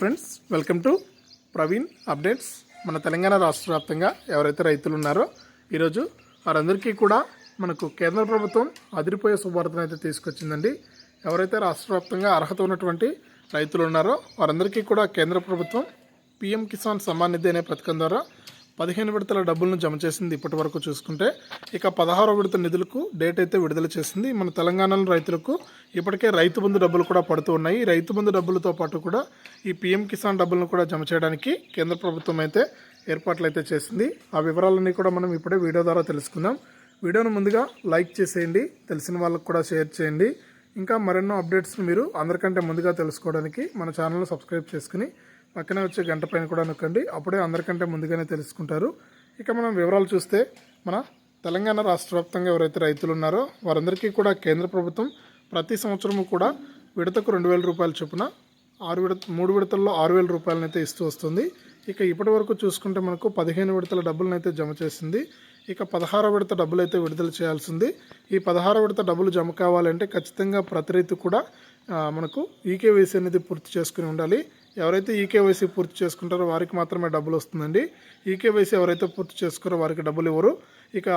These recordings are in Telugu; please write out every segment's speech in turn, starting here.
Friends welcome to Praveen updates మన తెలంగాణ రాష్ట్ర వ్యాప్తంగా ఎవరైతే రైతులు ఉన్నారో ఈరోజు వారందరికీ కూడా మనకు కేంద్ర ప్రభుత్వం అదిరిపోయే శుభార్తను అయితే తీసుకొచ్చిందండి. ఎవరైతే రాష్ట్ర వ్యాప్తంగా అర్హత ఉన్నటువంటి రైతులు ఉన్నారో వారందరికీ కూడా కేంద్ర ప్రభుత్వం పిఎం కిసాన్ సమ్మాన్ నిధి అనే పథకం ద్వారా పదిహేను విడతల డబ్బులను జమ చేసింది ఇప్పటి వరకు చూసుకుంటే. ఇక పదహారో విడత నిధులకు డేట్ అయితే విడుదల చేసింది. మన తెలంగాణలో రైతులకు ఇప్పటికే రైతు బంధు డబ్బులు కూడా పడుతూ ఉన్నాయి. రైతు బంధు డబ్బులతో పాటు కూడా ఈ పిఎం కిసాన్ డబ్బులను కూడా జమ చేయడానికి కేంద్ర ప్రభుత్వం అయితే ఏర్పాట్లు అయితే చేసింది. ఆ వివరాలన్నీ కూడా మనం ఇప్పుడే వీడియో ద్వారా తెలుసుకుందాం. వీడియోను ముందుగా లైక్ చేసేయండి. తెలిసిన వాళ్ళకు కూడా షేర్ చేయండి. ఇంకా మరెన్నో అప్డేట్స్ మీరు అందరికంటే ముందుగా తెలుసుకోవడానికి మన ఛానల్ను సబ్స్క్రైబ్ చేసుకుని పక్కనే వచ్చే గంట పైన కూడా నొక్కండి. అప్పుడే అందరికంటే ముందుగానే తెలుసుకుంటారు. ఇక మనం వివరాలు చూస్తే మన తెలంగాణ రాష్ట్ర వ్యాప్తంగా ఎవరైతే రైతులు ఉన్నారో వారందరికీ కూడా కేంద్ర ప్రభుత్వం ప్రతి సంవత్సరము కూడా విడతకు రెండు వేల రూపాయలు చొప్పున ఆరు విడత మూడు విడతల్లో ఆరు వేల రూపాయలను అయితే ఇస్తూ వస్తుంది. ఇక ఇప్పటి వరకు చూసుకుంటే మనకు పదిహేను విడతల డబ్బులను అయితే జమ చేసింది. ఇక పదహారో విడత డబ్బులు అయితే విడుదల చేయాల్సింది ఈ పదహారో విడత డబ్బులు జమ కావాలంటే ఖచ్చితంగా ప్రతి రైతు కూడా మనకు ఈకేవీసీ అనేది పూర్తి చేసుకుని ఉండాలి. ఎవరైతే ఈకేవైసీ పూర్తి చేసుకుంటారో వారికి మాత్రమే డబ్బులు వస్తుందండి. ఈకేవైసీ ఎవరైతే పూర్తి చేసుకున్నారో వారికి డబ్బులు ఇవ్వరు. ఇక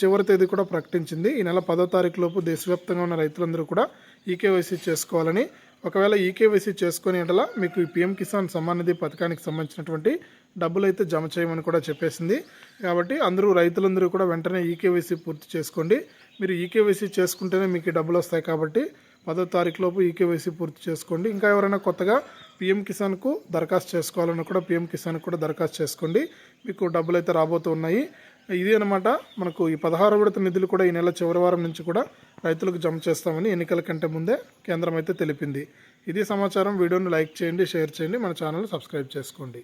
చివరి తేదీ కూడా ప్రకటించింది. ఈ నెల పదో తారీఖు లోపు దేశవ్యాప్తంగా ఉన్న రైతులందరూ కూడా ఈకేవైసీ చేసుకోవాలని. ఒకవేళ ఈకేవైసీ చేసుకుని ఎడల మీకు ఈ పిఎం కిసాన్ సమ్మాన్ నిధి పథకానికి సంబంధించినటువంటి డబ్బులు అయితే జమ చేయమని కూడా చెప్పేసింది. కాబట్టి అందరూ రైతులందరూ కూడా వెంటనే ఈకేవైసీ పూర్తి చేసుకోండి. మీరు ఈకేవైసీ చేసుకుంటేనే మీకు ఈ డబ్బులు వస్తాయి కాబట్టి పదో తారీఖు లోపు ఈకేవైసీ పూర్తి చేసుకోండి. ఇంకా ఎవరైనా కొత్తగా పిఎం కిసాన్కు దరఖాస్తు చేసుకోవాలన్నా కూడా పిఎం కిసాన్కి కూడా దరఖాస్తు చేసుకోండి. మీకు డబ్బులు అయితే రాబోతూ ఉన్నాయి. ఇది అనమాట మనకు ఈ పదహారు విడత నిధులు కూడా ఈ నెల చివరి వారం నుంచి కూడా రైతులకు జమ చేస్తామని ఎన్నికల కంటే ముందే కేంద్రం అయితే తెలిపింది. ఇది సమాచారం. వీడియోను లైక్ చేయండి షేర్ చేయండి. మన ఛానల్ సబ్స్క్రైబ్ చేసుకోండి.